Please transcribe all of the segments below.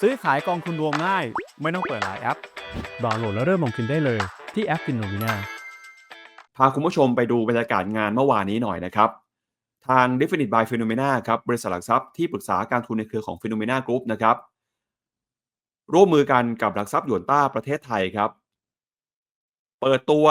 ซื้อขายกองทุนรวมง่าย ไม่ต้องเปิดหลายแอป ดาวน์โหลดแล้วเริ่มลงทุนได้เลยที่แอป Finovina พาคุณผู้ชมไปดูบรรยากาศงานเมื่อวานนี้หน่อยนะครับ ทาง Definite by Phenomena ครับบริษัทหลักทรัพย์ที่ปรึกษาการทุนในเครือของ Phenomena Group นะครับร่วมมือกันกับหลักทรัพย์หยวนต้าประเทศไทยครับ เปิดตัว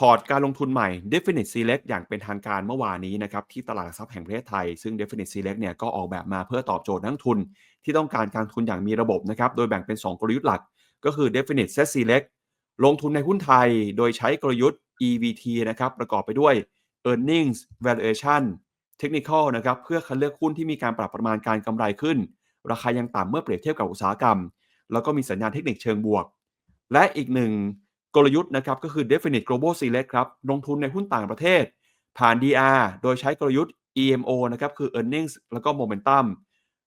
พอร์ตการลงทุนใหม่ Definite Select อย่างเป็นทางการเมื่อวานนี้นะครับที่ตลาดหลักทรัพย์แห่งประเทศไทย ซึ่ง Definite Select เนี่ยก็ออกแบบมาเพื่อตอบโจทย์นักทุน ที่ต้องการการทุนอย่างมีระบบนะครับโดยแบ่งเป็น 2 กลยุทธ์หลัก ก็คือ Definite Set Select ลงทุนในหุ้นไทย โดยใช้กลยุทธ์ EVT นะครับประกอบไปด้วย Earnings Valuation Technical นะครับเพื่อคัดเลือกหุ้นที่มีการปรับประมาณการกำไรขึ้น ราคายังต่ำเมื่อเปรียบเทียบกับอุตสาหกรรม แล้วก็มีสัญญาณเทคนิคเชิงบวก และอีกหนึ่ง กลยุทธ์นะครับก็คือ Definite Global Select ครับลงทุนในหุ้นต่างประเทศ ผ่าน DR โดยใช้กลยุทธ์ EMO นะครับคือ Earnings แล้วก็ Momentum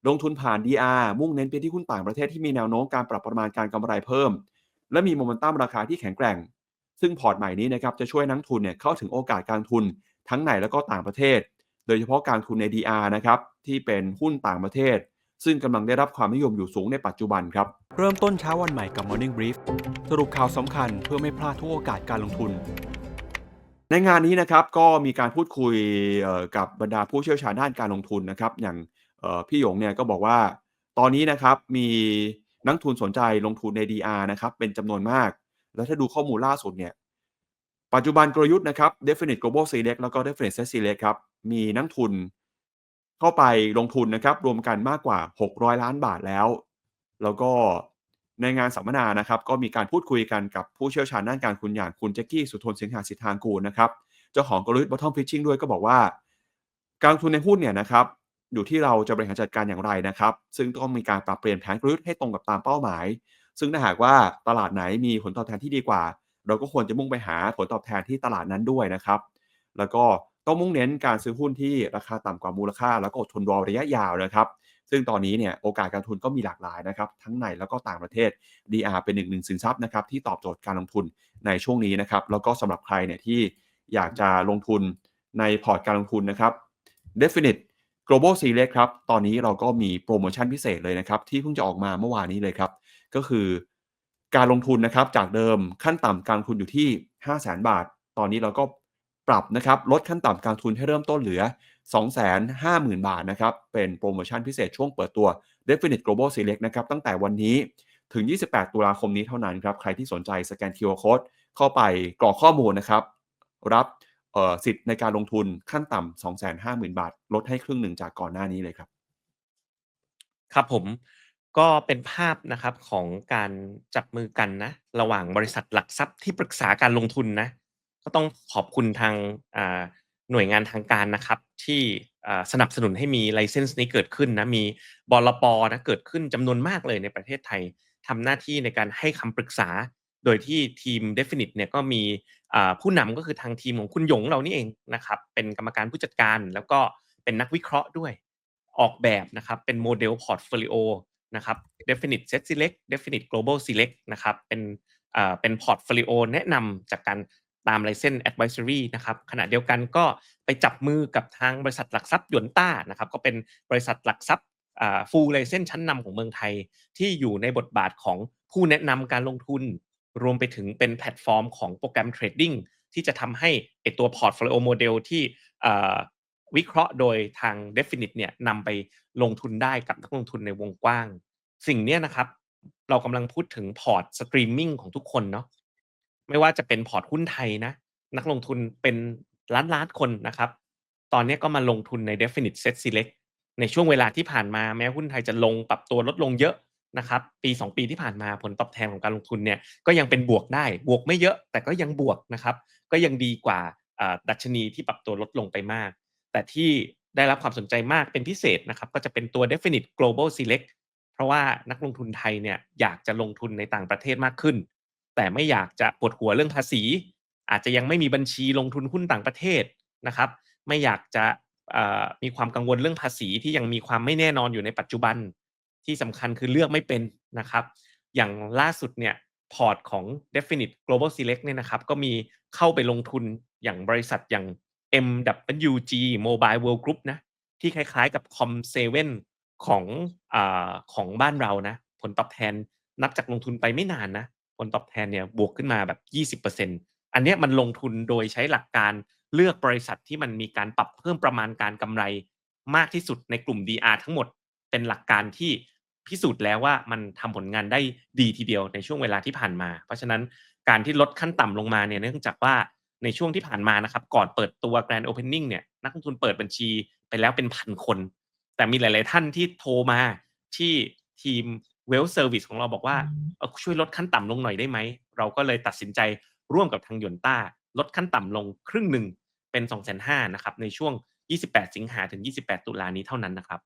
ลงทุนผ่าน DR มุ่งเน้นไปที่หุ้นต่างประเทศที่มีแนวโน้มการปรับประมาณการกำไรเพิ่ม และมีโมเมนตัมราคาที่แข็งแกร่ง ซึ่งพอร์ตใหม่นี้นะครับจะช่วยนักทุนเนี่ยเข้าถึงโอกาสการทุนทั้งในและก็ต่างประเทศ โดยเฉพาะการทุนใน DR นะครับที่เป็นหุ้นต่างประเทศ ซึ่งกำลังได้รับความนิยมอยู่สูงในปัจจุบันครับ เริ่มต้นเช้าวันใหม่กับ Morning Brief สรุปข่าวสำคัญเพื่อไม่พลาดทุกโอกาสการลงทุน ในงานนี้นะครับก็มีการพูดคุยกับบรรดาผู้เชี่ยวชาญด้านการลงทุนนะครับ อย่างพี่หยงเนี่ยก็บอกว่า ตอนนี้นะครับมีนักทุนสนใจลงทุนใน DR นะครับเป็นจำนวนมาก แล้วถ้าดูข้อมูลล่าสุดเนี่ยปัจจุบันกลยุทธ์นะครับ Definite Global Select แล้วก็ Definite Set Select ครับมีนักทุนเข้าไปลงทุนนะครับรวมกันมากกว่า 600 ล้านบาทแล้ว แล้วก็ในงานสัมมนานะครับ ก็มีการพูดคุยกันกับผู้เชี่ยวชาญด้านการทุนอย่างคุณแจ็คกี้สุทนสิงหาสิทธางกูลนะครับ เจ้าของกลยุทธ์ bottom fishing ด้วยก็บอกว่า การลงทุนในหุ้นเนี่ยนะครับ อยู่ที่เราจะบริหารจัดการอย่างไรนะครับ ซึ่งต้องมีการปรับเปลี่ยนแผนกลยุทธ์ให้ตรงกับตามเป้าหมาย ซึ่งถ้าหากว่าตลาดไหนมีผลตอบแทนที่ดีกว่า เราก็ควรจะมุ่งไปหาผลตอบแทนที่ตลาดนั้นด้วยนะครับ แล้วก็ต้องมุ่งเน้นการซื้อหุ้นที่ราคาต่ำกว่ามูลค่า แล้วก็อดทนรอระยะยาวนะครับ ซึ่งตอนนี้เนี่ยโอกาสการทุนก็มีหลากหลายนะครับทั้งในแล้วก็ต่างประเทศ DR เป็นหนึ่งหนึ่งสินทรัพย์นะครับที่ตอบโจทย์การลงทุนในช่วงนี้นะครับแล้วก็สำหรับใครเนี่ยที่อยากจะลงทุนในพอร์ตการลงทุนนะครับ Definite Global Select ครับตอนนี้เราก็มีโปรโมชั่นพิเศษเลยนะครับที่เพิ่งจะออกมาเมื่อวานนี้เลยครับก็คือการลงทุนนะครับจากเดิมขั้นต่ำการลงทุนอยู่ที่ 5 0 0 0 0 0 บาท ตอนนี้เราก็ปรับนะครับลดขั้นต่ำการลงทุนให้เริ่มต้นเหลือ 250,000 บาทนะครับ เป็นโปรโมชั่นพิเศษช่วงเปิดตัว Definite Global Select นะครับ ตั้งแต่วันนี้ถึง 28 ตุลาคมนี้เท่านั้นครับ ใครที่สนใจสแกน QR Code เข้าไปกรอกข้อมูลนะครับ รับสิทธิ์ในการลงทุนขั้นต่ำ250,000 บาท ลดให้ครึ่งหนึ่งจากก่อนหน้านี้เลยครับ ครับผมก็เป็นภาพนะครับของการจับมือกันนะ ระหว่างบริษัทหลักทรัพย์ที่ปรึกษาการลงทุนนะ ก็ต้องขอบคุณทางอ่า หน่วยงานทางการนะครับ ที่สนับสนุนให้มีไลเซนส์นี้เกิดขึ้นนะมีบลปนะเกิดขึ้นจำนวนมากเลยในประเทศไทยทำหน้าที่ในการให้คำปรึกษา โดยที่ทีม Definite เนี่ยก็มีผู้นำก็คือทางทีมของคุณหยงเรานี่เองนะครับเป็นกรรมการผู้จัดการ แล้วก็เป็นนักวิเคราะห์ด้วยออกแบบนะครับเป็นโมเดลพอร์ตโฟลิโอนะครับ Definite Set Select Definite Global Select นะครับเป็นเป็นพอร์ตโฟลิโอแนะนำจากการ ตาม License Advisory นะครับขณะเดียวกันก็ไปจับมือกับทางบริษัทหลักทรัพย์หยวนต้านะครับก็เป็นบริษัทหลักทรัพย์อ่า full license ชั้นนำของเมืองไทย ที่อยู่ในบทบาทของผู้แนะนำการลงทุน รวมไปถึงเป็นแพลตฟอร์มของโปรแกรมเทรดดิ้งที่จะทำให้ไอตัว Portfolio Model ที่วิเคราะห์โดยทาง Definite เนี่ยนำไปลงทุนได้กับนักลงทุนในวงกว้าง สิ่งนี้นะครับ เรากำลังพูดถึงพอร์ตสตรีมมิ่งของทุกคนเนาะ ไม่ว่าจะเป็นพอร์ตหุ้นไทยนะ นักลงทุนเป็นล้านล้านๆคนนะครับ ตอนนี้ก็มาลงทุนใน Definite Set Select ในช่วงเวลาที่ผ่านมาแม้หุ้นไทยจะลงปรับตัวลดลงเยอะนะครับ ปี 2 ปีที่ผ่านมาผลตอบแทนของการลงทุนเนี่ยก็ยังเป็นบวกได้บวกไม่เยอะแต่ก็ยังบวกนะครับ ก็ยังดีกว่าอ่าดัชนีที่ปรับตัวลดลงไปมาก แต่ที่ได้รับความสนใจมากเป็นพิเศษนะครับ ก็จะเป็นตัว Definite Global Select เพราะว่านักลงทุนไทยเนี่ยอยากจะลงทุนในต่างประเทศมากขึ้น แต่ไม่อยากจะปวดหัวเรื่องภาษี อาจจะยังไม่มีบัญชีลงทุนหุ้นต่างประเทศนะครับ ไม่อยากจะมีความกังวลเรื่องภาษีที่ยังมีความไม่แน่นอนอยู่ในปัจจุบันที่สำคัญคือเลือกไม่เป็นนะครับ อย่างล่าสุดเนี่ยพอร์ตของ Definite Global Select เนี่ยนะครับ ก็มีเข้าไปลงทุนอย่างบริษัทอย่าง MWG Mobile World Group นะที่คล้ายๆกับ Com7 ของอของบ้านเรานะ ผลตอบแทนนับจากลงทุนไปไม่นานนะ ลตอบแทนเนี่ยบวกขึ้นมาแบบ 20%อันเนี้มันลงทุนโดยใช้หลักการเลือกบริษัทที่มันมีการปรับเพิ่มประมาณการกำไรมากที่สุดในกลุ่ม DR ทั้งหมดเป็นหลักการที่พิสูจน์แล้วว่ามันทำผลงานได้ดีทีเดียวในช่วงเวลาที่ผ่านมา เพราะฉะนั้นการที่ลดขั้นต่ำลงมาเนี่ยเนื่องจากว่าในช่วงที่ผ่านมานะครับก่อนเปิดตัว Grand Opening เนี่ยนักลงทุนเปิดบัญชีไปแล้วเป็นพันคน แต่มีหลาย ๆ ท่านที่โทรมาที่ทีม Well Service ของเราบอกว่าเอ่อช่วยลดขั้นต่ำลงหน่อยได้ไหม เราก็เลยตัดสินใจร่วมกับทางยนต้า ลดขั้นต่ำลงครึ่งหนึ่งเป็น2 5 0 0 0นะครับในช่วง 28 สิงหาถึง 28 ตุลานี้เท่านั้นนะครับ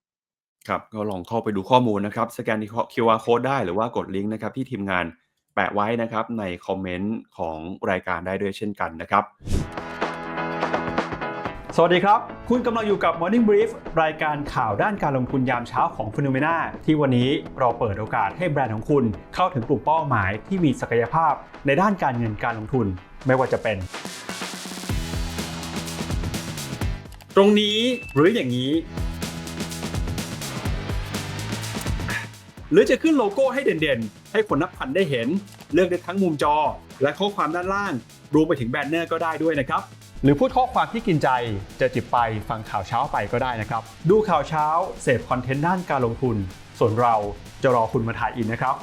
ครับก็ลองเข้าไปดูข้อมูลนะครับสแกน QR code ได้หรือว่ากดลิงก์นะครับที่ทีมงานแปะไว้นะครับในคอมเมนต์ของรายการได้ด้วยเช่นกันนะครับ สวัสดีครับ คุณกำลังอยู่กับ Morning Brief รายการข่าวด้านการลงทุนยามเช้าของ p h e n o m e n a ที่วันนี้เราเปิดโอกาสให้แบรนด์ของคุณเข้าถึงกลุ่มเป้าหมายที่มีศักยภาพในด้านการเงินการลงทุนไม่ว่าจะเป็น ตรงนี้หรืออย่างนี้ หรือจะขึ้นโลโก้ให้เด่นๆ ให้คนนับพันได้เห็น เลือกได้ทั้งมุมจอ และข้อความด้านล่างรวมไปถึงแบนเนอร์ก็ได้ด้วยนะครับ รือพูดข้อความที่กินใจจะจิบไปฟังข่าวเช้าไปก็ได้นะครับ ดูข่าวเช้าเสพคอนเทนต์ด้านการลงทุน ส่วนเราจะรอคุณมาถ่ายอินนะครับ